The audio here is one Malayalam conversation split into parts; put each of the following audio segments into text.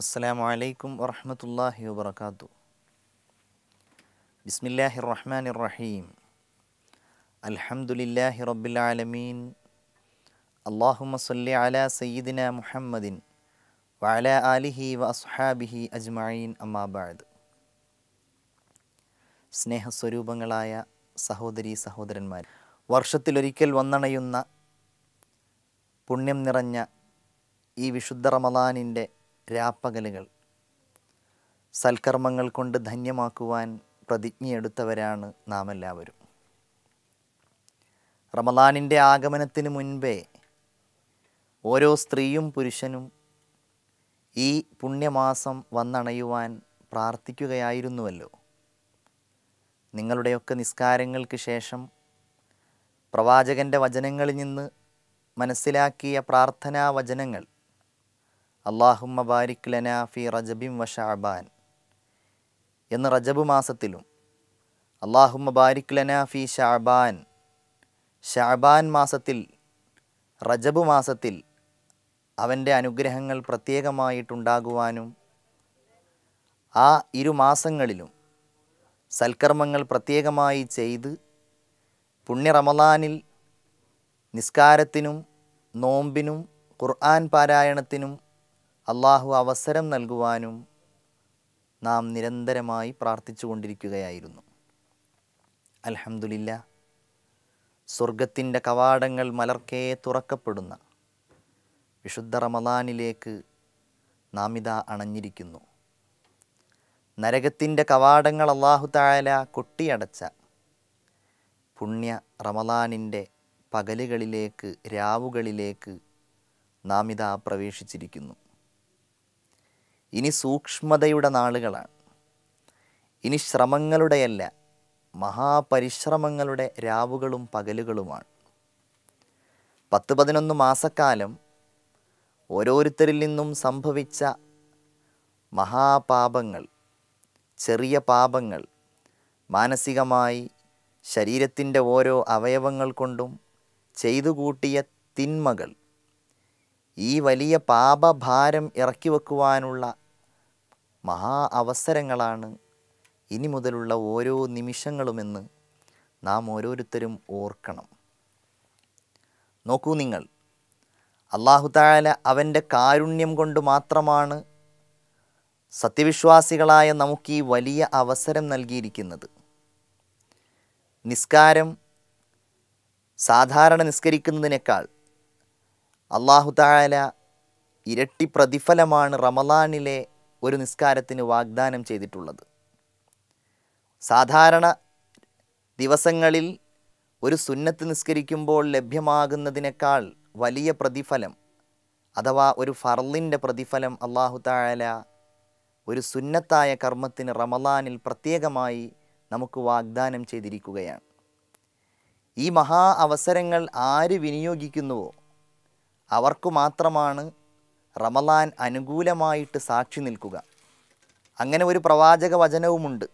അസ്സലാമു അലൈക്കും വറഹ്മത്തുള്ളാഹി വാത്തു ബിസ്മില്ലാഹി റഹ്മാൻ റഹീം അൽഹംദുലില്ലാഹി റബ്ബിൽ ആലമീൻ അല്ലാഹുമ്മ അല സയ്യിദിന മുഹമ്മദിൻ വഅലാ ആലിഹി വ അസ്ഹാബിഹി അജ്മഈൻ അമ്മാബാദ് സ്നേഹസ്വരൂപങ്ങളായ സഹോദരി സഹോദരന്മാർ വർഷത്തിലൊരിക്കൽ വന്നണയുന്ന പുണ്യം നിറഞ്ഞ ഈ വിശുദ്ധ റമദാനിന്റെ രാപ്പകലുകൾ. സൽക്കർമ്മങ്ങൾ കൊണ്ട് ധന്യമാക്കുവാൻ പ്രതിജ്ഞയെടുത്തവരാണ് നാം എല്ലാവരും റമദാനിന്റെ ആഗമനത്തിന് മുൻപേ ഓരോ സ്ത്രീയും പുരുഷനും ഈ പുണ്യമാസം വന്നണയുവാൻ പ്രാർത്ഥിക്കുകയായിരുന്നുവല്ലോ. നിങ്ങളുടെയൊക്കെ നിസ്കാരങ്ങൾക്ക് ശേഷം പ്രവാചകന്റെ വചനങ്ങളിൽ നിന്ന് മനസ്സിലാക്കിയ പ്രാർത്ഥനാ വചനങ്ങൾ അള്ളാഹുമ്മ ബാരിക് ലന ഫി റജബിം വ ഷാബാൻ എന്ന് റജബ് മാസത്തിലും അള്ളാഹുമ്മ ബാരിക് ലന ഫി ഷാബാൻ ഷാബാൻ മാസത്തിൽ റജബ് മാസത്തിൽ അവന്റെ അനുഗ്രഹങ്ങൾ പ്രത്യേകമായിട്ടുണ്ടാകുവാനും ആ ഇരു മാസങ്ങളിലും സൽക്കർമ്മങ്ങൾ പ്രത്യേകമായി ചെയ്ത് പുണ്യ റമദാനിൽ നിസ്കാരത്തിനും നോമ്പിനും ഖുർആൻ പാരായണത്തിനും അള്ളാഹു അവസരം നൽകുവാനും നാം നിരന്തരമായി പ്രാർത്ഥിച്ചു കൊണ്ടിരിക്കുകയായിരുന്നു. അലഹമുല്ല സ്വർഗത്തിന്റെ കവാടങ്ങൾ മലർക്കേ തുറക്കപ്പെടുന്ന വിശുദ്ധ റമദാനിലേക്ക് നാം ഇതാ അണഞ്ഞിരിക്കുന്നു. നരകത്തിന്റെ കവാടങ്ങൾ അള്ളാഹു തായാല കൊട്ടിയടച്ച പുണ്യ റമദാനിന്റെ പകലുകളിലേക്ക് രാവുകളിലേക്ക് നാം ഇതാ പ്രവേശിച്ചിരിക്കുന്നു. ഇനി സൂക്ഷ്മതയുടെ നാളുകളാണ്. ഇനി ശ്രമങ്ങളുടെയല്ല മഹാപരിശ്രമങ്ങളുടെ രാവുകളും പകലുകളുമാണ്. പത്ത് പതിനൊന്ന് മാസക്കാലം ഓരോരുത്തരിൽ നിന്നും സംഭവിച്ച മഹാപാപങ്ങൾ ചെറിയ പാപങ്ങൾ മാനസികമായി ശരീരത്തിന്റെ ഓരോ അവയവങ്ങൾ കൊണ്ടും ചെയ്തു കൂട്ടിയ തിന്മകൾ ഈ വലിയ പാപഭാരം ഇറക്കി വെക്കുവാനുള്ള മഹാ അവസരങ്ങളാണ് ഇനി മുതലുള്ള ഓരോ നിമിഷങ്ങളുമെന്ന് നാം ഓരോരുത്തരും ഓർക്കണം. നോക്കൂ നിങ്ങൾ. അള്ളാഹു താല അവന്റെ കാരുണ്യം കൊണ്ട് മാത്രമാണ് സത്യവിശ്വാസികളായ നമുക്ക് ഈ വലിയ അവസരം നൽകിയിരിക്കുന്നത്. നിസ്കാരം സാധാരണ നിസ്കരിക്കുന്നതിനേക്കാൾ അള്ളാഹു താല ഇരട്ടി പ്രതിഫലമാണ് റമലാനിലെ ഒരു നിസ്കാരത്തിന് വാഗ്ദാനം ചെയ്തിട്ടുള്ളത്. സാധാരണ ദിവസങ്ങളിൽ ഒരു സുന്നത്ത് നിസ്കരിക്കുമ്പോൾ ലഭ്യമാകുന്നതിനേക്കാൾ വലിയ പ്രതിഫലം അഥവാ ഒരു ഫർലിന്റെ പ്രതിഫലം അള്ളാഹു താഴല ഒരു സുന്നത്തായ കർമ്മത്തിന് റമലാനിൽ പ്രത്യേകമായി നമുക്ക് വാഗ്ദാനം ചെയ്തിരിക്കുകയാണ്. ഈ മഹാ അവസരങ്ങൾ ആര് വിനിയോഗിക്കുന്നുവോ? അവർക്കു മാത്രമാണ് റമലാൻ അനുകൂലമായിട്ട് സാക്ഷി നിൽക്കുക. അങ്ങനെ ഒരു പ്രവാചക വചനവുമുണ്ട്.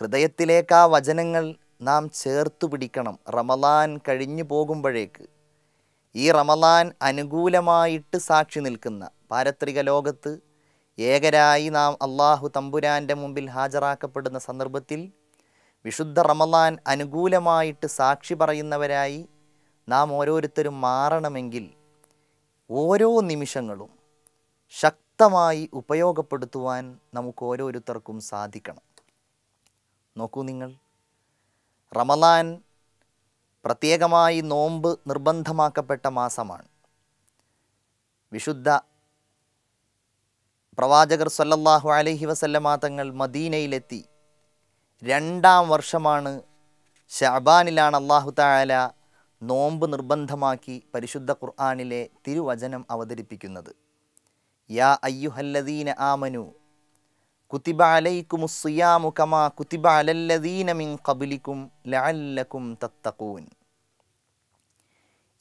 ഹൃദയത്തിലേക്ക് ആ വചനങ്ങൾ നാം ചേർത്ത് പിടിക്കണം. റമലാൻ കഴിഞ്ഞു പോകുമ്പോഴേക്ക്. ഈ റമലാൻ അനുകൂലമായിട്ട് സാക്ഷി നിൽക്കുന്ന പാരത്രിക ലോകത്ത് ഏകരായി നാം അള്ളാഹു തമ്പുരാന്റെ മുമ്പിൽ ഹാജരാക്കപ്പെടുന്ന സന്ദർഭത്തിൽ വിശുദ്ധ റമലാൻ അനുകൂലമായിട്ട് സാക്ഷി പറയുന്നവരായി നാം ഓരോരുത്തരും മാറണമെങ്കിൽ ഓരോ നിമിഷങ്ങളും ശക്തമായി ഉപയോഗപ്പെടുത്തുവാൻ നമുക്ക് ഓരോരുത്തർക്കും സാധിക്കണം. നോക്കൂ നിങ്ങൾ. റമദാൻ പ്രത്യേകമായി നോമ്പ് നിർബന്ധമാക്കപ്പെട്ട മാസമാണ്. വിശുദ്ധ പ്രവാചകർ സല്ലല്ലാഹു അലൈഹി വസല്ലമാ തങ്ങൾ മദീനയിലെത്തി. രണ്ടാം വർഷമാണ് ഷാബാനിലാണ് അള്ളാഹു താല നോമ്പ് നിർബന്ധമാക്കി പരിശുദ്ധ ഖുർആാനിലെ തിരുവചനം അവതരിപ്പിക്കുന്നത്. യാ അയ്യുഹല്ലദീന ആമനു കുത്തിബ അലൈക്കുമുസ്സിയാമു കമാ അലല്ലദീന മിൻ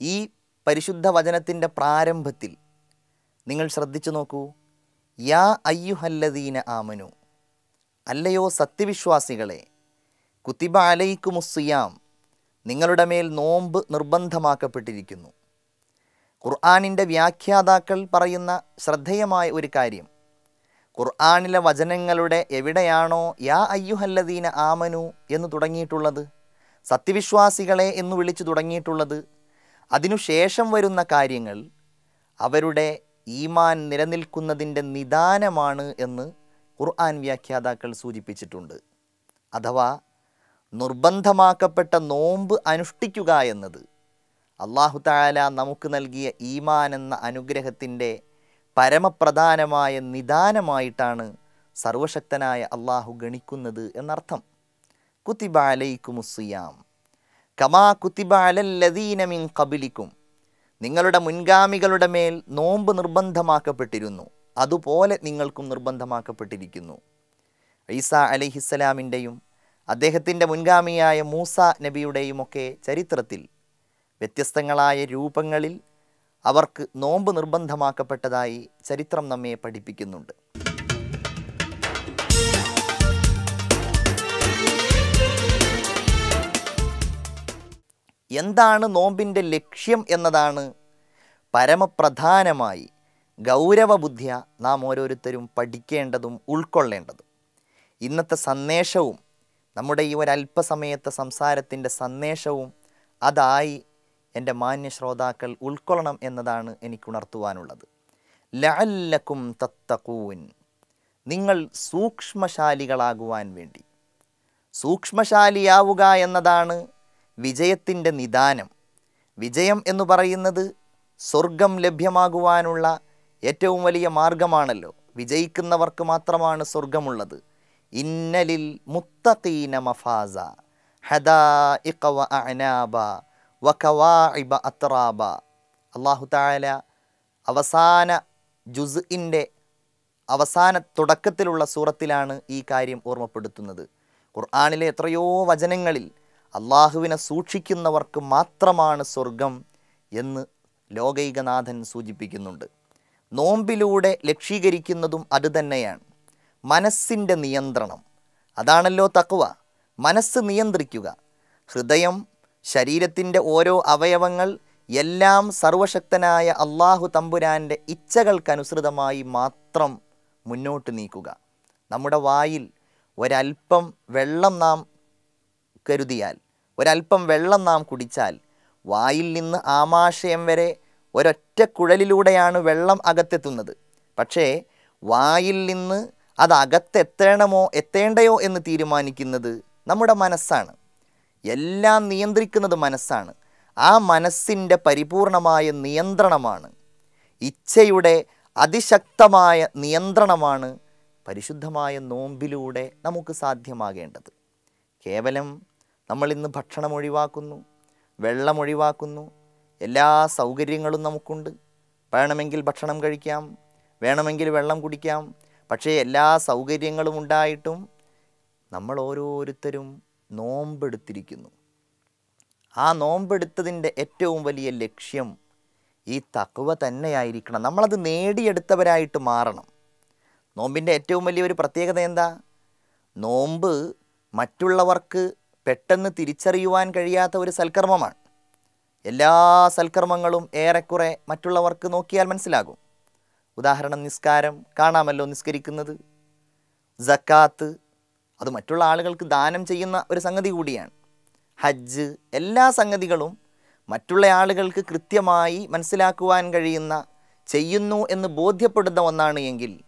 ഈ പരിശുദ്ധ വചനത്തിന്റെ പ്രാരംഭത്തിൽ നിങ്ങൾ ശ്രദ്ധിച്ചു നോക്കൂ. യാ അയ്യുഹല്ലദീന ആമനു അല്ലയോ സത്യവിശ്വാസികളെ കുത്തിബ നിങ്ങളുടെ മേൽ നോമ്പ് നിർബന്ധമാക്കപ്പെട്ടിരിക്കുന്നു. ഖുർആാനിന്റെ വ്യാഖ്യാതാക്കൾ പറയുന്ന ശ്രദ്ധേയമായ ഒരു കാര്യം. ഖുർആാനിലെ വചനങ്ങളുടെ എവിടെയാണോ യാ അയ്യുഹല്ലദീന ആമനു എന്ന് തുടങ്ങിയിട്ടുള്ളത് സത്യവിശ്വാസികളെ എന്ന് വിളിച്ചു തുടങ്ങിയിട്ടുള്ളത് അതിനുശേഷം വരുന്ന കാര്യങ്ങൾ അവരുടെ ഈമാൻ നിലനിൽക്കുന്നതിന്റെ നിദാനമാണ് എന്ന് ഖുർആൻ വ്യാഖ്യാതാക്കൾ സൂചിപ്പിച്ചിട്ടുണ്ട്. അഥവാ നിർബന്ധമാക്കപ്പെട്ട നോമ്പ് അനുഷ്ഠിക്കുക എന്നത് അള്ളാഹു താല നമുക്ക് നൽകിയ ഈമാൻ എന്ന അനുഗ്രഹത്തിന്റെ പരമപ്രധാനമായ നിദാനമായിട്ടാണ് സർവശക്തനായ അള്ളാഹു ഗണിക്കുന്നത് എന്നർത്ഥം. കുത്തിബ അലൈക്കുമുസിയാം കമാ കുത്തിബ കബിലിക്കും നിങ്ങളുടെ മുൻഗാമികളുടെ മേൽ നോമ്പ് നിർബന്ധമാക്കപ്പെട്ടിരുന്നു. അതുപോലെ നിങ്ങൾക്കും നിർബന്ധമാക്കപ്പെട്ടിരിക്കുന്നു. ഈസ അലിഹിസ്സലാമിന്റെയും അദ്ദേഹത്തിന്റെ മുൻഗാമിയായ മൂസ നബിയുടെയുമൊക്കെ ചരിത്രത്തിൽ വ്യത്യസ്തങ്ങളായ രൂപങ്ങളിൽ അവർക്ക് നോമ്പ് നിർബന്ധമാക്കപ്പെട്ടതായി ചരിത്രം നമ്മെ പഠിപ്പിക്കുന്നുണ്ട്. എന്താണ് നോമ്പിന്റെ ലക്ഷ്യം എന്നതാണ് പരമപ്രധാനമായി ഗൗരവബുദ്ധിയ നാം ഓരോരുത്തരും പഠിക്കേണ്ടതും ഉൾക്കൊള്ളേണ്ടതും. ഇന്നത്തെ സന്ദേശവും നമ്മുടെ ഈ ഒരു ഒരല്പസമയത്തെ സംസാരത്തിന്റെ സന്ദേശവും അതായി എന്റെ മാന്യ ശ്രോതാക്കൾ ഉൾക്കൊള്ളണം എന്നതാണ് എനിക്ക് ഉണർത്തുവാനുള്ളത് ലഅല്ലക്കും തത്തക്കൂൻ നിങ്ങൾ സൂക്ഷ്മശാലികളാകുവാൻ വേണ്ടി. സൂക്ഷ്മശാലിയാവുക എന്നതാണ് വിജയത്തിന്റെ നിദാനം. വിജയം എന്ന് പറയുന്നത് സ്വർഗം ലഭ്യമാകുവാനുള്ള ഏറ്റവും വലിയ മാർഗമാണല്ലോ. വിജയിക്കുന്നവർക്ക് മാത്രമാണ് സ്വർഗമുള്ളത്. ഇന്നലിൽ മുത്തഖീന മഫാസ ഹദാഇഖ വ അഅനാബ വ കവാഇബ അത്റാബ അല്ലാഹു തആല അവസാന ജുസ്ഇന്റെ അവസാന തുടക്കത്തിലുള്ള സൂറത്തിലാണ് ഈ കാര്യം ഓർമ്മപ്പെടുത്തുന്നത്. ഖുർആാനിലെ എത്രയോ വചനങ്ങളിൽ അള്ളാഹുവിനെ സൂക്ഷിക്കുന്നവർക്ക് മാത്രമാണ് സ്വർഗം എന്ന് ലോകൈകനാഥൻ സൂചിപ്പിക്കുന്നുണ്ട്. നോമ്പിലൂടെ ലക്ഷീകരിക്കുന്നതും അതുതന്നെയാണ് മനസ്സിന്റെ നിയന്ത്രണം. അതാണല്ലോ തക്കുവ മനസ്സ് നിയന്ത്രിക്കുക. ഹൃദയം ശരീരത്തിന്റെ ഓരോ അവയവങ്ങൾ എല്ലാം സർവശക്തനായ അള്ളാഹു തമ്പുരാന്റെ ഇച്ഛകൾക്കനുസൃതമായി മാത്രം മുന്നോട്ട് നീക്കുക. നമ്മുടെ വായിൽ ഒരൽപ്പം വെള്ളം നാം കരുതിയാൽ ഒരൽപ്പം വെള്ളം നാം കുടിച്ചാൽ വായിൽ നിന്ന് ആമാശയം വരെ ഒരൊറ്റ കുഴലിലൂടെയാണ് വെള്ളം അകത്തെത്തുന്നത്. പക്ഷേ വായിൽ നിന്ന് അത് അകത്തെത്തണമോ എത്തേണ്ടയോ എന്ന് തീരുമാനിക്കുന്നത് നമ്മുടെ മനസ്സാണ്. എല്ലാം നിയന്ത്രിക്കുന്നത് മനസ്സാണ്. ആ മനസ്സിന്റെ പരിപൂർണമായ നിയന്ത്രണമാണ്. ഇച്ഛയുടെ അതിശക്തമായ നിയന്ത്രണമാണ് പരിശുദ്ധമായ നോമ്പിലൂടെ നമുക്ക് സാധ്യമാകേണ്ടത്. കേവലം നമ്മൾ ഇന്ന് ഭക്ഷണം ഒഴിവാക്കുന്നു വെള്ളം ഒഴിവാക്കുന്നു എല്ലാ സൗകര്യങ്ങളും നമുക്കുണ്ട്. വേണമെങ്കിൽ ഭക്ഷണം കഴിക്കാം വേണമെങ്കിൽ വെള്ളം കുടിക്കാം പക്ഷേ എല്ലാ സൗകര്യങ്ങളും ഉണ്ടായിട്ടും നമ്മൾ ഓരോരുത്തരും നോമ്പെടുത്തിരിക്കുന്നു. ആ നോമ്പെടുത്തതിന്റെ ഏറ്റവും വലിയ ലക്ഷ്യം ഈ തക്കുവ തന്നെയായിരിക്കണം. നമ്മളത് നേടിയെടുത്തവരായിട്ട് മാറണം. നോമ്പിന്റെ ഏറ്റവും വലിയ ഒരു പ്രത്യേകത എന്താ? നോമ്പ് മറ്റുള്ളവർക്ക് പെട്ടെന്ന് തിരിച്ചറിയുവാൻ കഴിയാത്ത ഒരു സൽക്കർമ്മമാണ്. എല്ലാ സൽക്കർമ്മങ്ങളും ഏറെക്കുറെ മറ്റുള്ളവർക്ക് നോക്കിയാൽ മനസ്സിലാകും. ഉദാഹരണം നിസ്കാരം കാണാമല്ലോ നിസ്കരിക്കുന്നത്. ജക്കാത്ത് അത് മറ്റുള്ള ആളുകൾക്ക് ദാനം ചെയ്യുന്ന ഒരു സംഗതി കൂടിയാണ്. ഹജ്ജ് എല്ലാ സംഗതികളും മറ്റുള്ള ആളുകൾക്ക് കൃത്യമായി മനസ്സിലാക്കുവാൻ കഴിയുന്ന ചെയ്യുന്നു എന്ന് ബോധ്യപ്പെടുന്ന ഒന്നാണ് എങ്കിൽ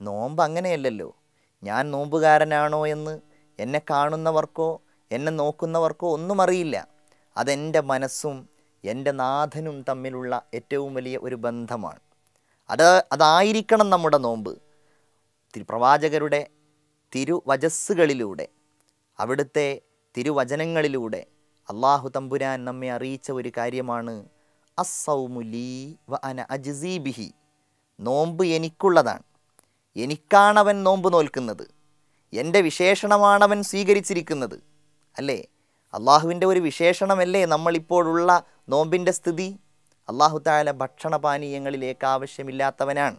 നോമ്പ് അങ്ങനെയല്ലല്ലോ. ഞാൻ നോമ്പുകാരനാണോ എന്ന് എന്നെ കാണുന്നവർക്കോ എന്നെ നോക്കുന്നവർക്കോ ഒന്നും അറിയില്ല. അതെന്റെ മനസ്സും എന്റെ നാഥനും തമ്മിലുള്ള ഏറ്റവും വലിയ ഒരു ബന്ധമാണ്. അത് അതായിരിക്കണം നമ്മുടെ നോമ്പ്. തിരുപ്രവാചകരുടെ തിരുവചസ്സുകളിലൂടെ അവിടുത്തെ തിരുവചനങ്ങളിലൂടെ അള്ളാഹു തമ്പുരാൻ നമ്മെ അറിയിച്ച ഒരു കാര്യമാണ് അസൗമുലി വ അന അജ്സീബിഹി നോമ്പ് എനിക്കുള്ളതാണ്. എനിക്കാണവൻ നോമ്പ് നോൽക്കുന്നത്. എന്റെ വിശേഷണമാണവൻ സ്വീകരിച്ചിരിക്കുന്നത്. അല്ലേ? അള്ളാഹുവിന്റെ ഒരു വിശേഷണമല്ലേ നമ്മളിപ്പോഴുള്ള നോമ്പിന്റെ സ്ഥിതി? അള്ളാഹു താല ഭക്ഷണപാനീയങ്ങളിലേക്ക് ആവശ്യമില്ലാത്തവനാണ്.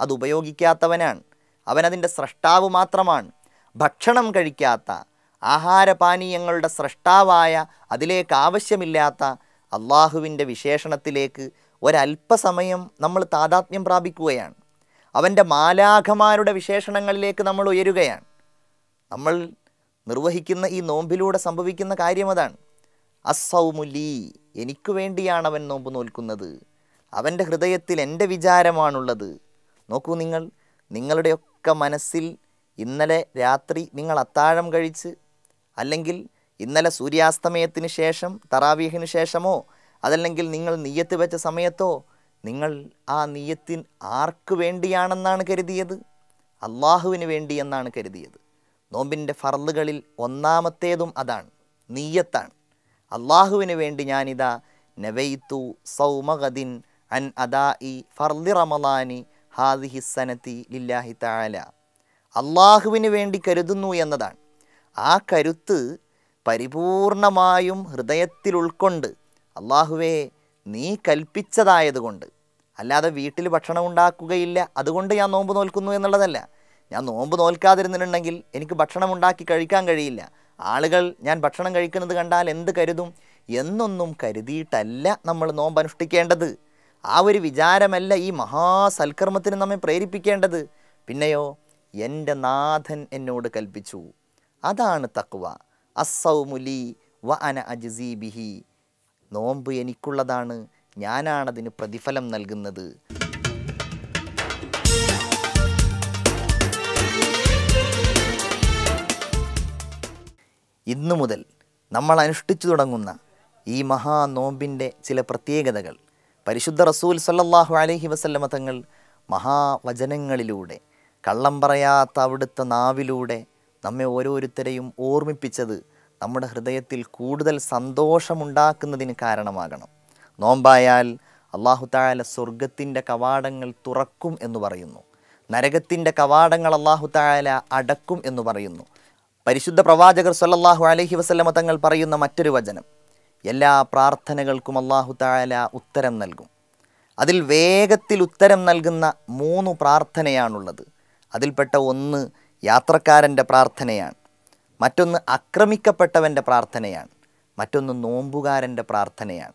അത് ഉപയോഗിക്കാത്തവനാണ്. അവനതിന്റെ സ്രഷ്ടാവ് മാത്രമാണ്. ഭക്ഷണം കഴിക്കാത്ത ആഹാരപാനീയങ്ങളുടെ സ്രഷ്ടാവായ അതിലേക്ക് ആവശ്യമില്ലാത്ത അള്ളാഹുവിന്റെ വിശേഷണത്തിലേക്ക് ഒരല്പസമയം നമ്മൾ താതാത്മ്യം പ്രാപിക്കുകയാണ്. അവന്റെ മാലാഖമാരുടെ വിശേഷണങ്ങളിലേക്ക് നമ്മൾ ഉയരുകയാണ്. നമ്മൾ നിർവഹിക്കുന്ന ഈ നോമ്പിലൂടെ സംഭവിക്കുന്ന കാര്യം അതാണ്. അസൗമുലി എനിക്ക് വേണ്ടിയാണ് അവൻ നോമ്പ് നോൽക്കുന്നത്. അവന്റെ ഹൃദയത്തിൽ എന്റെ വിചാരമാണുള്ളത്. നോക്കൂ നിങ്ങൾ നിങ്ങളുടെയൊക്കെ മനസ്സിൽ ഇന്നലെ രാത്രി നിങ്ങൾ അത്താഴം കഴിച്ച് അല്ലെങ്കിൽ ഇന്നലെ സൂര്യാസ്തമയത്തിന് ശേഷം തറാവീഹിന് ശേഷമോ അതല്ലെങ്കിൽ നിങ്ങൾ നീയത്ത് വെച്ച സമയത്തോ നിങ്ങൾ ആ നീയത്തിൻ ആർക്ക് വേണ്ടിയാണെന്നാണ് കരുതിയത്? അള്ളാഹുവിന് വേണ്ടി എന്നാണ് കരുതിയത്. നോമ്പിന്റെ ഫർളുകളിൽ ഒന്നാമത്തേതും അതാണ് നീയത്താണ് അള്ളാഹുവിന് വേണ്ടി ഞാനിതാ നവൈത്തു സൗമഗദിൻ അൻ അദാ ഇ ഫർലി റമലാനി ഹാദിഹി സനത്തി ലില്ലാഹി താല അള്ളാഹുവിന് വേണ്ടി കരുതുന്നു എന്നതാണ്. ആ കരുത്ത് പരിപൂർണമായും ഹൃദയത്തിൽ ഉൾക്കൊണ്ട് അള്ളാഹുവേ നീ കൽപ്പിച്ചതായതുകൊണ്ട്. അല്ലാതെ വീട്ടിൽ ഭക്ഷണം ഉണ്ടാക്കുകയില്ല. അതുകൊണ്ട് ഞാൻ നോമ്പ് നോൽക്കുന്നു എന്നുള്ളതല്ല. ഞാൻ നോമ്പ് നോൽക്കാതിരുന്നിട്ടുണ്ടെങ്കിൽ എനിക്ക് ഭക്ഷണം ഉണ്ടാക്കി കഴിക്കാൻ കഴിയില്ല. ആളുകൾ ഞാൻ ഭക്ഷണം കഴിക്കുന്നത് കണ്ടാൽ എന്ത് കരുതും? എന്നൊന്നും കരുതിയിട്ടല്ല നമ്മൾ നോമ്പ് അനുഷ്ഠിക്കേണ്ടത്. ആ ഒരു വിചാരമല്ല ഈ മഹാസൽക്കർമ്മത്തിന് നമ്മെ പ്രേരിപ്പിക്കേണ്ടത്. പിന്നെയോ എന്റെ നാഥൻ എന്നോട് കൽപ്പിച്ചു. അതാണ് തക്വ. അസൗമുലി വ അന അജ്സീ ബിഹി. നോമ്പ് എനിക്കുള്ളതാണ്. ഞാനാണതിന് പ്രതിഫലം നൽകുന്നത്. ഇന്നു മുതൽ നമ്മൾ അനുഷ്ഠിച്ചു തുടങ്ങുന്ന ഈ മഹാ നോമ്പിന്റെ ചില പ്രത്യേകതകൾ. പരിശുദ്ധ റസൂൽ സല്ലാഹു അലഹി വസല്ലമ തങ്ങൾ മഹാവചനങ്ങളിലൂടെ കള്ളം പറയാത്ത അവിടുത്തെ നാവിലൂടെ നമ്മെ ഓരോരുത്തരെയും ഓർമ്മിപ്പിച്ചത് നമ്മുടെ ഹൃദയത്തിൽ കൂടുതൽ സന്തോഷമുണ്ടാക്കുന്നതിന് കാരണമാകണം. നോമ്പായാൽ അള്ളാഹു താല സ്വർഗത്തിന്റെ കവാടങ്ങൾ തുറക്കും എന്ന് പറയുന്നു. നരകത്തിന്റെ കവാടങ്ങൾ അള്ളാഹു താല അടക്കും എന്ന് പറയുന്നു. പരിശുദ്ധ പ്രവാചകർ സല്ലാഹു അലഹി വസല്ലമ തങ്ങൾ പറയുന്ന മറ്റൊരു വചനം. എല്ലാ പ്രാർത്ഥനകൾക്കും അള്ളാഹു താല ഉത്തരം നൽകും. അതിൽ വേഗത്തിൽ ഉത്തരം നൽകുന്ന മൂന്ന് പ്രാർത്ഥനയാണുള്ളത്. അതിൽപ്പെട്ട ഒന്ന് യാത്രക്കാരന്റെ പ്രാർത്ഥനയാണ്. മറ്റൊന്ന് ആക്രമിക്കപ്പെട്ടവന്റെ പ്രാർത്ഥനയാണ്. മറ്റൊന്ന് നോമ്പുകാരന്റെ പ്രാർത്ഥനയാണ്.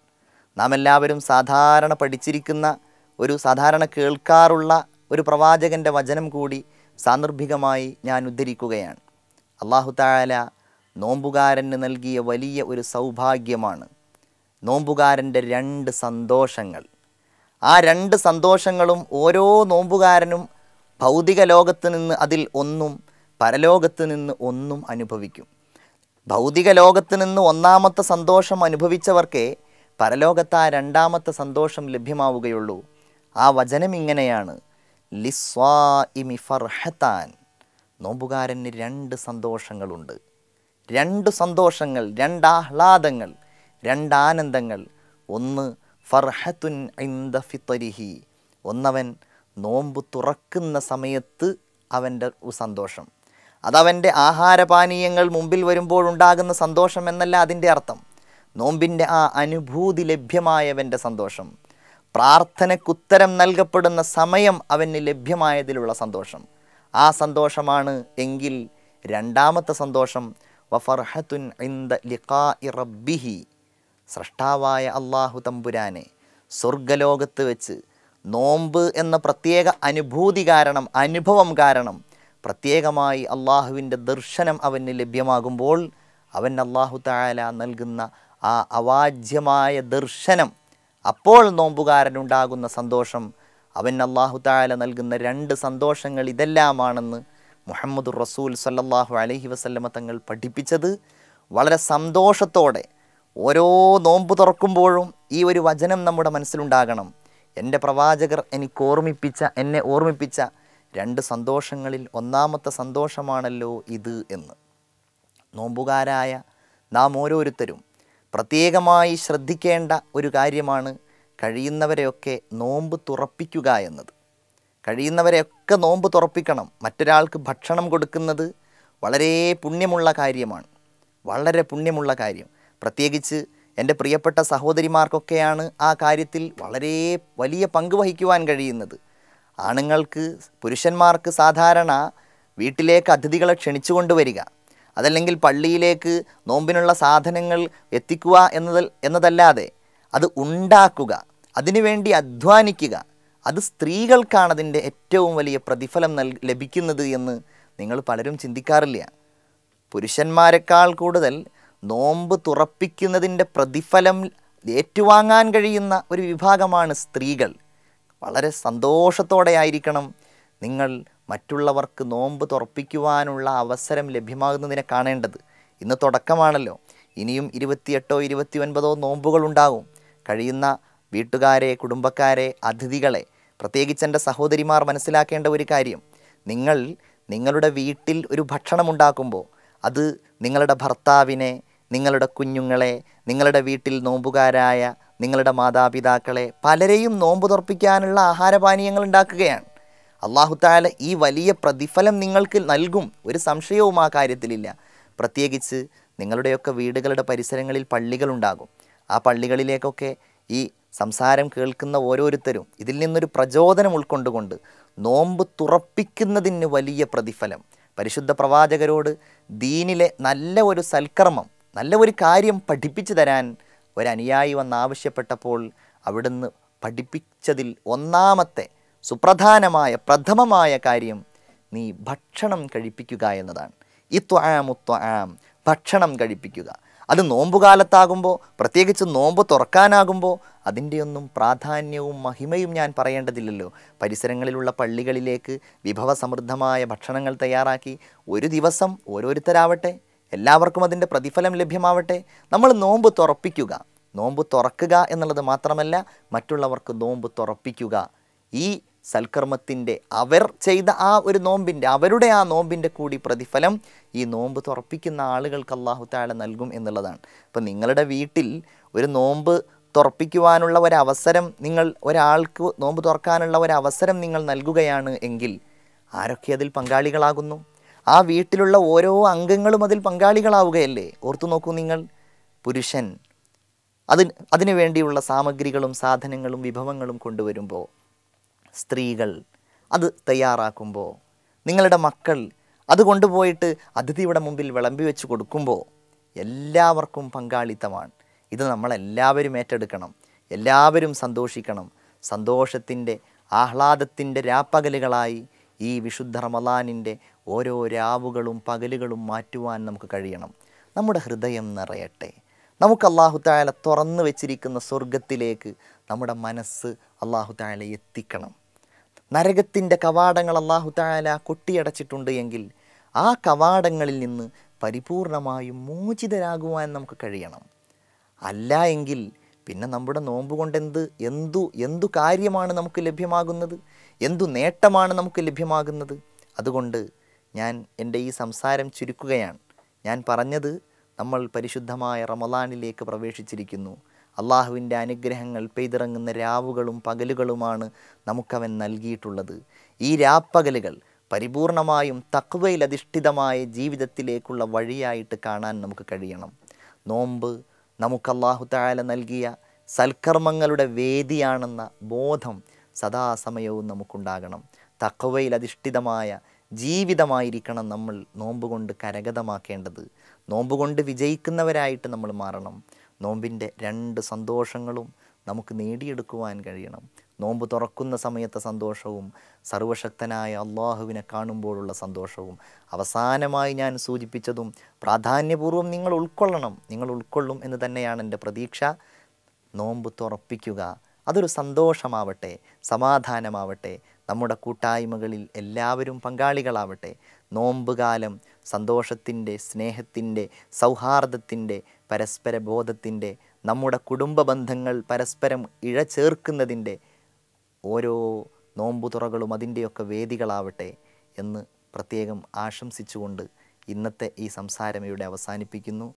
നാം എല്ലാവരും സാധാരണ പഠിച്ചിരിക്കുന്ന ഒരു സാധാരണ കേൾക്കാറുള്ള ഒരു പ്രവാചകന്റെ വചനം കൂടി സാന്ദർഭികമായി ഞാൻ ഉദ്ധരിക്കുകയാണ്. അള്ളാഹു താല നോമ്പുകാരന് നൽകിയ വലിയ ഒരു സൗഭാഗ്യമാണ്. നോമ്പുകാരന്റെ രണ്ട് സന്തോഷങ്ങൾ. ആ രണ്ട് സന്തോഷങ്ങളും ഓരോ നോമ്പുകാരനും ഭൗതിക ലോകത്ത് നിന്ന് അതിൽ ഒന്നും പരലോകത്ത് നിന്ന് ഒന്നും അനുഭവിക്കും. ഭൗതിക ലോകത്ത് നിന്ന് ഒന്നാമത്തെ സന്തോഷം അനുഭവിച്ചവർക്കേ പരലോകത്ത് ആ രണ്ടാമത്തെ സന്തോഷം ലഭ്യമാവുകയുള്ളൂ. ആ വചനം ഇങ്ങനെയാണ്. ലിസ്വാ ഇമി ഫർഹത്താൻ. നോമ്പുകാരന് രണ്ട് സന്തോഷങ്ങളുണ്ട്. രണ്ട് സന്തോഷങ്ങൾ രണ്ട് ആഹ്ലാദങ്ങൾ രണ്ട് ആനന്ദങ്ങൾ. ഒന്ന് ഫർഹത്തുൻ ഇന്ദ ഫിത്തരിഹി ഒന്നവൻ നോമ്പ് തുറക്കുന്ന സമയത്ത് അവന്റെ സന്തോഷം. അതവന്റെ ആഹാരപാനീയങ്ങൾ മുമ്പിൽ വരുമ്പോഴുണ്ടാകുന്ന സന്തോഷം എന്നല്ല അതിന്റെ അർത്ഥം. നോമ്പിന്റെ ആ അനുഭൂതി ലഭ്യമായവന്റെ സന്തോഷം. പ്രാർത്ഥനയ്ക്കുത്തരം നൽകപ്പെടുന്ന സമയം അവന് ലഭ്യമായതിലുള്ള സന്തോഷം. ആ സന്തോഷമാണ് എങ്കിൽ രണ്ടാമത്തെ സന്തോഷം വഫർഹത്തുൻ ഇന്ദ ലിഖാ റബ്ബിഹി സൃഷ്ടാവായ അള്ളാഹു തമ്പുരാനെ സ്വർഗലോകത്ത് വെച്ച് നോമ്പ് എന്ന പ്രത്യേക അനുഭൂതി കാരണം അനുഭവം കാരണം പ്രത്യേകമായി അള്ളാഹുവിന്റെ ദർശനം അവന് ലഭ്യമാകുമ്പോൾ അവൻ അള്ളാഹു താല നൽകുന്ന ആ അവാജ്യമായ ദർശനം അപ്പോൾ നോമ്പുകാരനുണ്ടാകുന്ന സന്തോഷം അവൻ അള്ളാഹു താല നൽകുന്ന രണ്ട് സന്തോഷങ്ങൾ ഇതെല്ലാമാണെന്ന് മുഹമ്മദ് റസൂൽ സല്ലാഹു അലഹി വസല്ലമ തങ്ങൾ പഠിപ്പിച്ചത് വളരെ സന്തോഷത്തോടെ ഓരോ നോമ്പ് തുറക്കുമ്പോഴും ഈ ഒരു വചനം നമ്മുടെ മനസ്സിലുണ്ടാകണം. എന്റെ പ്രവാചകർ എനിക്ക് ഓർമ്മിപ്പിച്ച എന്നെ ഓർമ്മിപ്പിച്ച രണ്ട് സന്തോഷങ്ങളിൽ ഒന്നാമത്തെ സന്തോഷമാണല്ലോ ഇത് എന്ന്. നോമ്പുകാരായ നാം ഓരോരുത്തരും പ്രത്യേകമായി ശ്രദ്ധിക്കേണ്ട ഒരു കാര്യമാണ് കഴിയുന്നവരെയൊക്കെ നോമ്പ് തുറപ്പിക്കുക എന്നത്. കഴിയുന്നവരെയൊക്കെ നോമ്പ് തുറപ്പിക്കണം. മറ്റൊരാൾക്ക് ഭക്ഷണം കൊടുക്കുന്നത് വളരെ പുണ്യമുള്ള കാര്യമാണ്. വളരെ പുണ്യമുള്ള കാര്യം. പ്രത്യേകിച്ച് എന്റെ പ്രിയപ്പെട്ട സഹോദരിമാർക്കൊക്കെയാണ് ആ കാര്യത്തിൽ വളരെ വലിയ പങ്ക് വഹിക്കുവാൻ കഴിയുന്നത്. ആണുങ്ങൾക്ക് പുരുഷന്മാർക്ക് സാധാരണ വീട്ടിലേക്ക് അതിഥികളെ ക്ഷണിച്ചു കൊണ്ടുവരിക. അതല്ലെങ്കിൽ പള്ളിയിലേക്ക് നോമ്പിനുള്ള സാധനങ്ങൾ എത്തിക്കുക എന്നതൽ എന്നതല്ലാതെ അത് ഉണ്ടാക്കുക. അതിനുവേണ്ടി അധ്വാനിക്കുക. അത് സ്ത്രീകൾക്കാണ് അതിന്റെ ഏറ്റവും വലിയ പ്രതിഫലം നൽ ലഭിക്കുന്നത് എന്ന് നിങ്ങൾ പലരും ചിന്തിക്കാറില്ല. പുരുഷന്മാരെക്കാൾ കൂടുതൽ നോമ്പ് തുറപ്പിക്കുന്നതിന്റെ പ്രതിഫലം ഏറ്റുവാങ്ങാൻ കഴിയുന്ന ഒരു വിഭാഗമാണ് സ്ത്രീകൾ. വളരെ സന്തോഷത്തോടെ ആയിരിക്കണം നിങ്ങൾ മറ്റുള്ളവർക്ക് നോമ്പ് തുറപ്പിക്കുവാനുള്ള അവസരം ലഭ്യമാകുന്നതിനെ കാണേണ്ടത്. ഇന്ന് തുടക്കമാണല്ലോ. ഇനിയും ഇരുപത്തിയെട്ടോ ഇരുപത്തി ഒൻപതോ നോമ്പുകളുണ്ടാകും. കഴിയുന്ന വീട്ടുകാരെ കുടുംബക്കാരെ അതിഥികളെ പ്രത്യേകിച്ച് എന്റെ സഹോദരിമാർ മനസ്സിലാക്കേണ്ട ഒരു കാര്യം. നിങ്ങൾ നിങ്ങളുടെ വീട്ടിൽ ഒരു ഭക്ഷണം ഉണ്ടാക്കുമ്പോൾ അത് നിങ്ങളുടെ ഭർത്താവിനെ നിങ്ങളുടെ കുഞ്ഞുങ്ങളെ നിങ്ങളുടെ വീട്ടിൽ നോമ്പുകാരായ നിങ്ങളുടെ മാതാപിതാക്കളെ പലരെയും നോമ്പ് തുറപ്പിക്കാനുള്ള ആഹാരപാനീയങ്ങൾ ഉണ്ടാക്കുകയാണ്. അള്ളാഹു താല ഈ വലിയ പ്രതിഫലം നിങ്ങൾക്ക് നൽകും. ഒരു സംശയവും ആ കാര്യത്തിലില്ല. പ്രത്യേകിച്ച് നിങ്ങളുടെയൊക്കെ വീടുകളുടെ പരിസരങ്ങളിൽ പള്ളികളുണ്ടാകും. ആ പള്ളികളിലേക്കൊക്കെ ഈ സംസാരം കേൾക്കുന്ന ഓരോരുത്തരും ഇതിൽ നിന്നൊരു പ്രചോദനം ഉൾക്കൊണ്ടുകൊണ്ട് നോമ്പ് തുറപ്പിക്കുന്നതിന് വലിയ പ്രതിഫലം. പരിശുദ്ധ പ്രവാചകരോട് ദീനിലെ നല്ല ഒരു സൽക്കർമ്മം നല്ല ഒരു കാര്യം പഠിപ്പിച്ചു തരാൻ ഒരനുയായി വന്ന് ആവശ്യപ്പെട്ടപ്പോൾ അവിടുന്ന് പഠിപ്പിച്ചതിൽ ഒന്നാമത്തെ സുപ്രധാനമായ പ്രഥമമായ കാര്യം നീ ഭക്ഷണം കഴിപ്പിക്കുക എന്നതാണ്. ഈ ത്വാമുത്വാം ഭക്ഷണം കഴിപ്പിക്കുക. അത് നോമ്പുകാലത്താകുമ്പോൾ പ്രത്യേകിച്ച് നോമ്പ് തുറക്കാനാകുമ്പോൾ അതിന്റെയൊന്നും പ്രാധാന്യവും മഹിമയും ഞാൻ പറയേണ്ടതില്ലല്ലോ. പരിസരങ്ങളിലുള്ള പള്ളികളിലേക്ക് വിഭവസമൃദ്ധമായ ഭക്ഷണങ്ങൾ തയ്യാറാക്കി ഒരു ദിവസം ഓരോരുത്തരാവട്ടെ എല്ലാവർക്കും അതിന്റെ പ്രതിഫലം ലഭ്യമാവട്ടെ നമ്മൾ നോമ്പ് തുറപ്പിക്കുക. നോമ്പ് തുറക്കുക എന്നുള്ളത് മാത്രമല്ല മറ്റുള്ളവർക്ക് നോമ്പ് തുറപ്പിക്കുക. ഈ സൽക്കർമ്മത്തിന്റെ അവർ ചെയ്ത ആ ഒരു നോമ്പിന്റെ അവരുടെ ആ നോമ്പിന്റെ കൂടി പ്രതിഫലം ഈ നോമ്പ് തുറപ്പിക്കുന്ന ആളുകൾക്ക് അള്ളാഹു താല നൽകും എന്നുള്ളതാണ്. അപ്പം നിങ്ങളുടെ വീട്ടിൽ ഒരു നോമ്പ് തുറപ്പിക്കുവാനുള്ള ഒരവസരം നിങ്ങൾ ഒരാൾക്ക് നോമ്പ് തുറക്കാനുള്ള ഒരവസരം നിങ്ങൾ നൽകുകയാണ് എങ്കിൽ ആരൊക്കെ അതിൽ പങ്കാളികളാകുന്നു? ആ വീട്ടിലുള്ള ഓരോ അംഗങ്ങളും അതിൽ പങ്കാളികളാവുകയല്ലേ? ഓർത്തു നോക്കൂ നിങ്ങൾ പുരുഷൻ അതിന് അതിനു വേണ്ടിയുള്ള സാമഗ്രികളും സാധനങ്ങളും വിഭവങ്ങളും കൊണ്ടുവരുമ്പോൾ സ്ത്രീകൾ അത് തയ്യാറാക്കുമ്പോൾ നിങ്ങളുടെ മക്കൾ അത് കൊണ്ടുപോയിട്ട് അതിഥിയുടെ മുമ്പിൽ വിളമ്പി വെച്ച് കൊടുക്കുമ്പോൾ എല്ലാവർക്കും പങ്കാളിത്തമാണ്. ഇത് നമ്മളെല്ലാവരും ഏറ്റെടുക്കണം. എല്ലാവരും സന്തോഷിക്കണം. സന്തോഷത്തിന്റെ ആഹ്ലാദത്തിന്റെ രാപ്പകലുകളായി ഈ വിശുദ്ധ റമലാനിന്റെ ഓരോ രാവുകളും പകലുകളും മാറ്റുവാൻ നമുക്ക് കഴിയണം. നമ്മുടെ ഹൃദയം നിറയട്ടെ. നമുക്ക് അള്ളാഹു തുറന്നു വെച്ചിരിക്കുന്ന സ്വർഗത്തിലേക്ക് നമ്മുടെ മനസ്സ് അള്ളാഹു എത്തിക്കണം. നരകത്തിന്റെ കവാടങ്ങൾ അള്ളാഹു കൊട്ടിയടച്ചിട്ടുണ്ട് എങ്കിൽ ആ കവാടങ്ങളിൽ നിന്ന് പരിപൂർണമായും മോചിതരാകുവാൻ നമുക്ക് കഴിയണം. അല്ല എങ്കിൽ പിന്നെ നമ്മുടെ നോമ്പ് കൊണ്ട് എന്ത് എന്തു എന്തു കാര്യമാണ് നമുക്ക് ലഭ്യമാകുന്നത്? എന്തു നേട്ടമാണ് നമുക്ക് ലഭ്യമാകുന്നത്? അതുകൊണ്ട് ഞാൻ എന്റെ ഈ സംസാരം ചുരുക്കുകയാണ്. ഞാൻ പറഞ്ഞത് നമ്മൾ പരിശുദ്ധമായ റമദാനിലേക്ക് പ്രവേശിച്ചിരിക്കുന്നു. അള്ളാഹുവിന്റെ അനുഗ്രഹങ്ങൾ പെയ്തിറങ്ങുന്ന രാവുകളും പകലുകളുമാണ് നമുക്കവൻ നൽകിയിട്ടുള്ളത്. ഈ രാപ്പകലുകൾ പരിപൂർണമായും തക്വയിൽ അധിഷ്ഠിതമായ ജീവിതത്തിലേക്കുള്ള വഴിയായിട്ട് കാണാൻ നമുക്ക് കഴിയണം. നോമ്പ് നമുക്ക് അള്ളാഹു തായാല നൽകിയ സൽക്കർമ്മങ്ങളുടെ വേദിയാണെന്ന ബോധം സദാസമയവും നമുക്കുണ്ടാകണം. തക്കവയിൽ അധിഷ്ഠിതമായ ജീവിതമായിരിക്കണം നമ്മൾ നോമ്പ് കൊണ്ട് കരഗതമാക്കേണ്ടത്. നോമ്പ് കൊണ്ട് വിജയിക്കുന്നവരായിട്ട് നമ്മൾ മാറണം. നോമ്പിന്റെ രണ്ട് സന്തോഷങ്ങളും നമുക്ക് നേടിയെടുക്കുവാൻ കഴിയണം. നോമ്പ് തുറക്കുന്ന സമയത്തെ സന്തോഷവും സർവശക്തനായ അള്ളാഹുവിനെ കാണുമ്പോഴുള്ള സന്തോഷവും അവസാനമായി ഞാൻ സൂചിപ്പിച്ചതും പ്രാധാന്യപൂർവം നിങ്ങൾ ഉൾക്കൊള്ളണം. നിങ്ങൾ ഉൾക്കൊള്ളും എന്ന് തന്നെയാണ് എന്റെ പ്രതീക്ഷ. നോമ്പ് തുറപ്പിക്കുക അതൊരു സന്തോഷമാവട്ടെ സമാധാനമാവട്ടെ നമ്മുടെ കൂട്ടായ്മകളിൽ എല്ലാവരും പങ്കാളികളാവട്ടെ. നോമ്പുകാലം സന്തോഷത്തിന്റെ സ്നേഹത്തിന്റെ സൗഹാർദ്ദത്തിന്റെ പരസ്പര ബോധത്തിന്റെ നമ്മുടെ കുടുംബ ബന്ധങ്ങൾ പരസ്പരം ഇഴചേർക്കുന്നതിന്റെ ഓരോ നോമ്പുതുറകളും അതിന്റെയൊക്കെ വേദികളാവട്ടെ എന്ന് പ്രത്യേകം ആശംസിച്ചുകൊണ്ട് ഇന്നത്തെ ഈ സംസാരം ഇവിടെ അവസാനിപ്പിക്കുന്നു.